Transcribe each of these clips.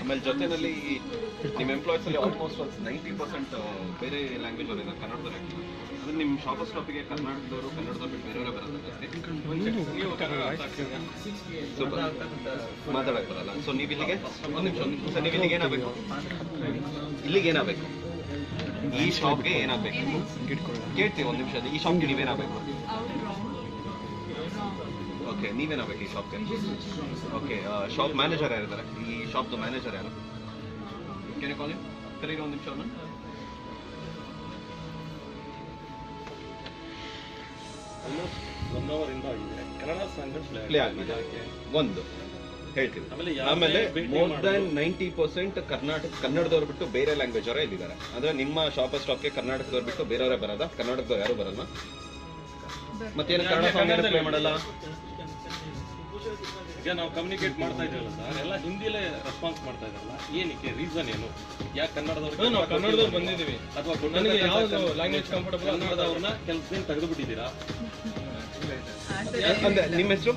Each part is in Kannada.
ಆಮೇಲೆ ಜೊತೆನಲ್ಲಿ ನಿಮ್ಮ ಎಂಪ್ಲಾಯ್ಸ್ ಅಲ್ಲಿ ಆಲ್ಮೋಸ್ಟ್ ಒಂದು ನೈಂಟಿ ಪರ್ಸೆಂಟ್ ಬೇರೆ ಲ್ಯಾಂಗ್ವೇಜ್ ಅವರಿಂದ ಕನ್ನಡದಲ್ಲಿ ಅಂದ್ರೆ ನಿಮ್ಮ ಶಾಪ್ ಸ್ಟಾಪಿಗೆ ಕನ್ನಡದವರು ಕನ್ನಡದ ಬಿಟ್ಟು ಬೇರೆಯವರೇ ಬರಲ್ಲ ಜಾಸ್ತಿ. ಮಾತಾಡಕ್ ಬರಲ್ಲ. ಸೊ ನೀವು ಇಲ್ಲಿಗೆ ಒಂದು ನಿಮಿಷ ಒಂದು ನಿಮಿಷ. ನೀವು ಇಲ್ಲಿಗೆ ಏನಾಗಬೇಕು? ಇಲ್ಲಿಗೆ ಏನಾಗಬೇಕು? ಈ ಶಾಪ್ಗೆ ಏನಾಗಬೇಕು? ಕೇಳ್ತೀವಿ ಒಂದು ನಿಮಿಷ. ಈ ಶಾಪ್ಗೆ ನೀವೇನಾಗಬೇಕು ಓಕೆ ನೀವೇನಾಗಬೇಕು ಈ ಶಾಪ್ಗೆ ಓಕೆ ಶಾಪ್ ಮ್ಯಾನೇಜರ್ ಯಾರಿದ್ದಾರೆ? ಈ ಶಾಪ್ದು ಮ್ಯಾನೇಜರ್ ಯಾರು? ಕೆನೆ ಕಾಲ್ ಕರೀರಿ ಒಂದು ನಿಮಿಷ ಒನ್ ಆಗಿದೆ ಕನ್ನಡ ಸಾಂಗ್ ಪ್ಲೇ ಆಗಿದೆ ಒಂದು ಹೇಳ್ತೀವಿ ಆಮೇಲೆ more than ninety percent Karnataka ಕನ್ನಡದವ್ರು ಬಿಟ್ಟು ಬೇರೆ ಲ್ಯಾಂಗ್ವೇಜ್ ಅವರೇ ಇದ್ದಾರೆ ಅಂದ್ರೆ ನಿಮ್ಮ ಶಾಪ್ ಸ್ಟಾಪ್ಗೆ ಕರ್ನಾಟಕದವ್ರು ಬಿಟ್ಟು ಬೇರೆಯವರೇ ಬರೋದ? ಕನ್ನಡದವ್ರು ಯಾರು ಬರಲ್ಲ? ಮತ್ತೇನು ಕನ್ನಡ ಸಾಂಗ್ ಪ್ಲೇ ಮಾಡಲ್ಲ? ಈಗ ನಾವು ಕಮ್ಯುನಿಕೇಟ್ ಮಾಡ್ತಾ ಇದ್ದೀವಲ್ಲ ಸರ್ ಎಲ್ಲ ಹಿಂದಿಲೇ ರೆಸ್ಪಾನ್ಸ್ ಮಾಡ್ತಾ ಇದ್ದಾರಲ್ಲ ಏನಕ್ಕೆ? ರೀಸನ್ ಏನು? ಯಾಕೆ ಕನ್ನಡದವ್ರು ನಾವು ಕನ್ನಡದವ್ರು ಬಂದಿದ್ದೀವಿ. ಅಥವಾ ನನಗೆ ಯಾವ್ದು ಲ್ಯಾಂಗ್ವೇಜ್ ಕಂಫರ್ಟಬಲ್ ಕನ್ನಡದವ್ರನ್ನ ಕೆಲಸದಿಂದ ತೆಗೆದು ಬಿಟ್ಟಿದ್ದೀರಾ ಅಂದ್ರೆ ನಿಮ್ಮ ಹೆಸರು?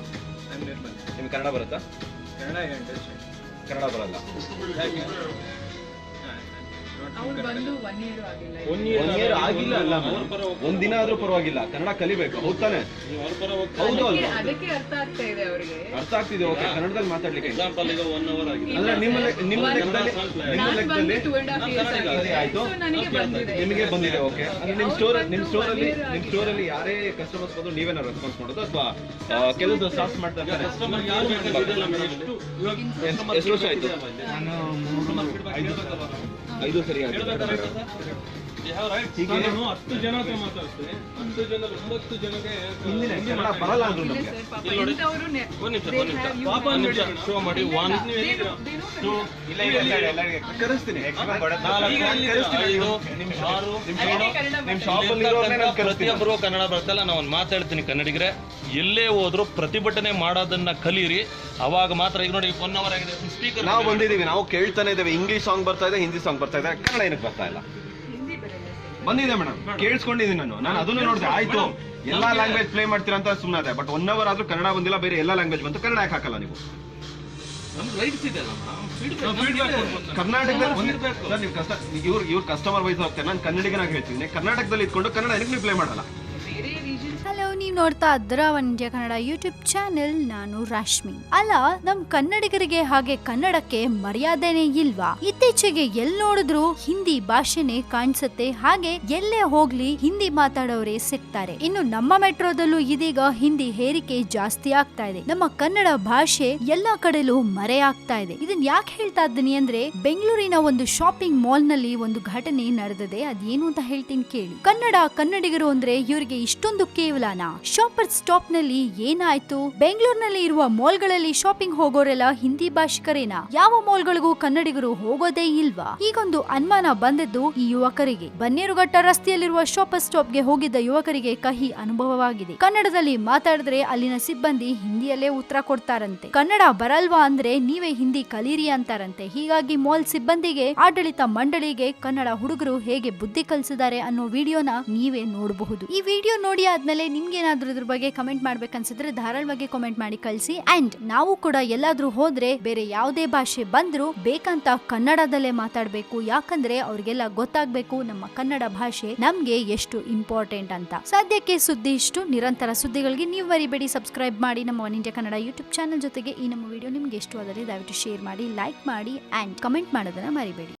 ನಿಮ್ಗೆ ಕನ್ನಡ ಬರುತ್ತಾ? ಕನ್ನಡ ಬರಲ್ಲ. ಅವ್ರು ಬಂದು ಒನ್ ಇಯರ್ ಆಗಿಲ್ಲ. ಒನ್ ಇಯರ್ ಆಗಿಲ್ಲ ಅಲ್ಲ ಒಂದ್ ದಿನ ಆದ್ರೂ ಪರವಾಗಿಲ್ಲ. ಕನ್ನಡ ಕಲಿಬೇಕು. ಹೌದ್ ತಾನೆ? ನೀವು ಅವ್ರ ಪರ ಹೋಗ್ತಾ ಹೌದು ಅದಕ್ಕೆ ಅಲ್ವಾ? ಅದಕ್ಕೆ ಅರ್ಥ ಆಗ್ತಾ ಇದೆ ಅವ್ರಿಗೆ. ಅರ್ಥ ಆಗ್ತಿದೆ. ಓಕೆ. ಕನ್ನಡದಲ್ಲಿ ಮಾತಾಡ್ಲಿಕ್ಕೆ ಎಕ್ಸಾಂಪಲ್ ಈಗ ಒನ್ ಅವರ್ ಆಗಿದೆ. ಅಂದ್ರೆ ನಿಮ್ಮ ನಿಮ್ಮ ಲೆಕ್ಕದಲ್ಲಿ ನಿಮ್ಮ ನಾನು ಬಂದು ಲೆಕ್ಕದಲ್ಲಿ ಟೂ ಅಂಡ್ ಹಾಫ್ ಇಯರ್ಸ್ ಆಗಿದೆ. ಆಯ್ತು. ನನಗೆ ಬಂದಿದೆ. ನಿಮಗೆ ಬಂದಿದೆ ಓಕೆ. ಅಂದ್ರೆ ನಿಮ್ ಸ್ಟೋರ್ ನಿಮ್ ಸ್ಟೋರ್ ಅಲ್ಲಿ ನಿಮ್ ಸ್ಟೋರ್ ಅಲ್ಲಿ ಯಾರೇ ಕಸ್ಟಮರ್ಸ್ ಬಂದ್ರು ನೀವೇನ ರೆಸ್ಪಾನ್ಸ್ ಮಾಡೋದು ಅಥವಾ ಕೆಲವು ಸ್ಟಾಫ್ ಮಾಡ್ತಾ ಇರ್ತಾರೆ ಕಸ್ಟಮರ್ ಯಾರು ಬೇಕಾಗಿಲ್ಲ ಮೇಡಮ್ ಎಷ್ಟು ಎಷ್ಟು- ವರ್ಷ ಆಯ್ತು? ಐದು ಸರಿ ಆಯ್ತು ಹೀಗೆ ನಾನು ಹತ್ತು ಜನ ಹತ್ರ ಮಾತಾಡ್ತೀನಿ. ಹತ್ತು ಒಂಬತ್ತು ಜನಕ್ಕೆ ಪಾಪ ನಿಮಿಷ ಶೋ ಮಾಡಿ ಒನ್ ಟೂ ಕರೆಸ್ತೀನಿ. ನಾನು ಪ್ರತಿಯೊಬ್ಬರು ಕನ್ನಡ ಬರ್ತಲ್ಲ ನಾವು ಒಂದು ಮಾತಾಡ್ತೀನಿ ಕನ್ನಡಿಗರೆ. ಎಲ್ಲೇ ಹೋದ್ರು ಪ್ರತಿಭಟನೆ ಮಾಡೋದನ್ನ ಕಲೀರಿ. ಅವಾಗ ಮಾತ್ರ ಈಗ ನೋಡಿ ಒನ್ ಅವರ್ ಆಗಿದೆ. ಸ್ಪೀಕರ್ ನಾವು ಬಂದಿದೀವಿ ನಾವು ಕೇಳ್ತಾನೆ ಇದ್ದೇವೆ. ಇಂಗ್ಲಿಷ್ ಸಾಂಗ್ ಬರ್ತಾ ಇದೆ ಹಿಂದಿ ಸಾಂಗ್ ಬರ್ತಾ ಇದೆ. ಕನ್ನಡ ಏನಕ್ಕೆ ಬರ್ತಾ ಇಲ್ಲ? ಬಂದಿದೆ ಮೇಡಮ್. ಕೇಳಿಸ್ಕೊಂಡಿದ್ದೀನಿ ನಾನು. ನಾನು ಅದನ್ನು ನೋಡಿದೆ. ಆಯ್ತು. ಎಲ್ಲಾ ಲ್ಯಾಂಗ್ವೇಜ್ ಪ್ಲೇ ಮಾಡ್ತೀರಾ ಅಂತ ಸುಮ್ಮನೆ ಬಟ್ ಒನ್ ಅವರ್ ಆದ್ರೂ ಕನ್ನಡ ಬಂದಿಲ್ಲ ಬೇರೆ ಎಲ್ಲಾ ಲ್ಯಾಂಗ್ವೇಜ್ ಬಂತು ಕನ್ನಡ ಯಾಕೆ ಹಾಕಲ್ಲ ನೀವು? ಕರ್ನಾಟಕದಲ್ಲಿ ಇವ್ರ ಕಸ್ಟಮರ್ ವೈಸ್ ಹೋಗ್ತಾರೆ ನಾನು ಕನ್ನಡಿಗನಾಗಿ ಹೇಳ್ತೀನಿ. ಕರ್ನಾಟಕದಲ್ಲಿ ಇದ್ಕೊಂಡು ಕನ್ನಡ ಏನಕ್ಕೆ ನೀವು ಪ್ಲೇ ಮಾಡಲ್ಲ? ಹಲೋ ನೀವು ನೋಡ್ತಾ One India Kannada YouTube channel ನಾನು ರಾಶ್ಮಿ. ಅಲ್ಲ, ನಮ್ ಕನ್ನಡಿಗರಿಗೆ ಹಾಗೆ ಕನ್ನಡಕ್ಕೆ ಮರ್ಯಾದೆನೇ ಇಲ್ವಾ? ಇತ್ತೀಚೆಗೆ ಎಲ್ ನೋಡಿದ್ರು ಹಿಂದಿ ಭಾಷೆನೆ ಕಾಣಿಸುತ್ತೆ. ಹಾಗೆ ಎಲ್ಲೇ ಹೋಗ್ಲಿ ಹಿಂದಿ ಮಾತಾಡೋರೇ ಸಿಗ್ತಾರೆ. ಇನ್ನು ನಮ್ಮ ಮೆಟ್ರೋದಲ್ಲೂ ಇದೀಗ ಹಿಂದಿ ಹೇರಿಕೆ ಜಾಸ್ತಿ ಆಗ್ತಾ ಇದೆ. ನಮ್ಮ ಕನ್ನಡ ಭಾಷೆ ಎಲ್ಲಾ ಕಡೆಲೂ ಮರೆಯಾಗ್ತಾ ಇದೆ. ಇದನ್ ಯಾಕೆ ಹೇಳ್ತಾ ಇದ್ದೀನಿ ಅಂದ್ರೆ, ಬೆಂಗಳೂರಿನ ಒಂದು ಶಾಪಿಂಗ್ ಮಾಲ್ನಲ್ಲಿ ಒಂದು ಘಟನೆ ನಡೆದಿದೆ. ಅದೇನು ಅಂತ ಹೇಳ್ತೀನಿ ಕೇಳಿ. ಕನ್ನಡ ಕನ್ನಡಿಗರು ಅಂದ್ರೆ ಇವರಿಗೆ ಇಷ್ಟೊಂದು ಕೇವಲನಾ ಶಾಪರ್ ಸ್ಟಾಪ್ನಲ್ಲಿ ಏನಾಯ್ತು? ಬೆಂಗಳೂರಿನಲ್ಲಿ ಇರುವ ಮಾಲ್ಗಳಲ್ಲಿ ಶಾಪಿಂಗ್ ಹೋಗೋರೆಲ್ಲ ಹಿಂದಿ ಭಾಷಿಕರೇನಾ? ಯಾವ ಮಾಲ್ಗಳಿಗೂ ಕನ್ನಡಿಗರು ಹೋಗೋದೇ ಇಲ್ವಾ? ಈಗೊಂದು ಅನುಮಾನ ಬಂದಿದ್ದು ಈ ಯುವಕರಿಗೆ. ಬನ್ನೇರುಘಟ್ಟ ರಸ್ತೆಯಲ್ಲಿರುವ ಶಾಪರ್ ಸ್ಟಾಪ್ಗೆ ಹೋಗಿದ್ದ ಯುವಕರಿಗೆ ಕಹಿ ಅನುಭವವಾಗಿದೆ. ಕನ್ನಡದಲ್ಲಿ ಮಾತಾಡಿದ್ರೆ ಅಲ್ಲಿನ ಸಿಬ್ಬಂದಿ ಹಿಂದಿಯಲ್ಲೇ ಉತ್ತರ ಕೊಡ್ತಾರಂತೆ. ಕನ್ನಡ ಬರಲ್ವಾ ಅಂದ್ರೆ ನೀವೇ ಹಿಂದಿ ಕಲೀರಿ ಅಂತಾರಂತೆ. ಹೀಗಾಗಿ ಮಾಲ್ ಸಿಬ್ಬಂದಿಗೆ, ಆಡಳಿತ ಮಂಡಳಿಗೆ ಕನ್ನಡ ಹುಡುಗರು ಹೇಗೆ ಬುದ್ಧಿ ಕಲಿಸಿದ್ದಾರೆ ಅನ್ನೋ ವಿಡಿಯೋನ ನೀವೇ ನೋಡಬಹುದು. ಈ ವಿಡಿಯೋ ನೋಡಿ ಆದ್ಮೇಲೆ ನಿಮ್ಗೇನಾದ್ರೂ ಇದ್ರ ಬಗ್ಗೆ ಕಮೆಂಟ್ ಮಾಡ್ಬೇಕನ್ಸಿದ್ರೆ ಧಾರಾಳವಾಗಿ ಕಮೆಂಟ್ ಮಾಡಿ ಕಳಿಸಿ. ಅಂಡ್ ನಾವು ಕೂಡ ಎಲ್ಲಾದ್ರೂ ಹೋದ್ರೆ ಬೇರೆ ಯಾವುದೇ ಭಾಷೆ ಬಂದ್ರು ಬೇಕಂತ ಕನ್ನಡದಲ್ಲೇ ಮಾತಾಡ್ಬೇಕು. ಯಾಕಂದ್ರೆ ಅವ್ರಿಗೆಲ್ಲ ಗೊತ್ತಾಗ್ಬೇಕು ನಮ್ಮ ಕನ್ನಡ ಭಾಷೆ ನಮ್ಗೆ ಎಷ್ಟು ಇಂಪಾರ್ಟೆಂಟ್ ಅಂತ. ಸದ್ಯಕ್ಕೆ ಸುದ್ದಿ ಇಷ್ಟು. ನಿರಂತರ ಸುದ್ದಿಗಳಿಗೆ ನೀವು ಮರಿಬೇಡಿ. ಸಬ್ಸ್ಕ್ರೈಬ್ ಮಾಡಿ ನಮ್ಮ One India Kannada YouTube channel ಜೊತೆಗೆ ಈ ನಮ್ಮ ವಿಡಿಯೋ ನಿಮ್ಗೆ ಇಷ್ಟವಾದರೆ ದಯವಿಟ್ಟು ಶೇರ್ ಮಾಡಿ ಲೈಕ್ ಮಾಡಿ ಅಂಡ್ ಕಮೆಂಟ್ ಮಾಡೋದನ್ನ ಮರಿಬೇಡಿ.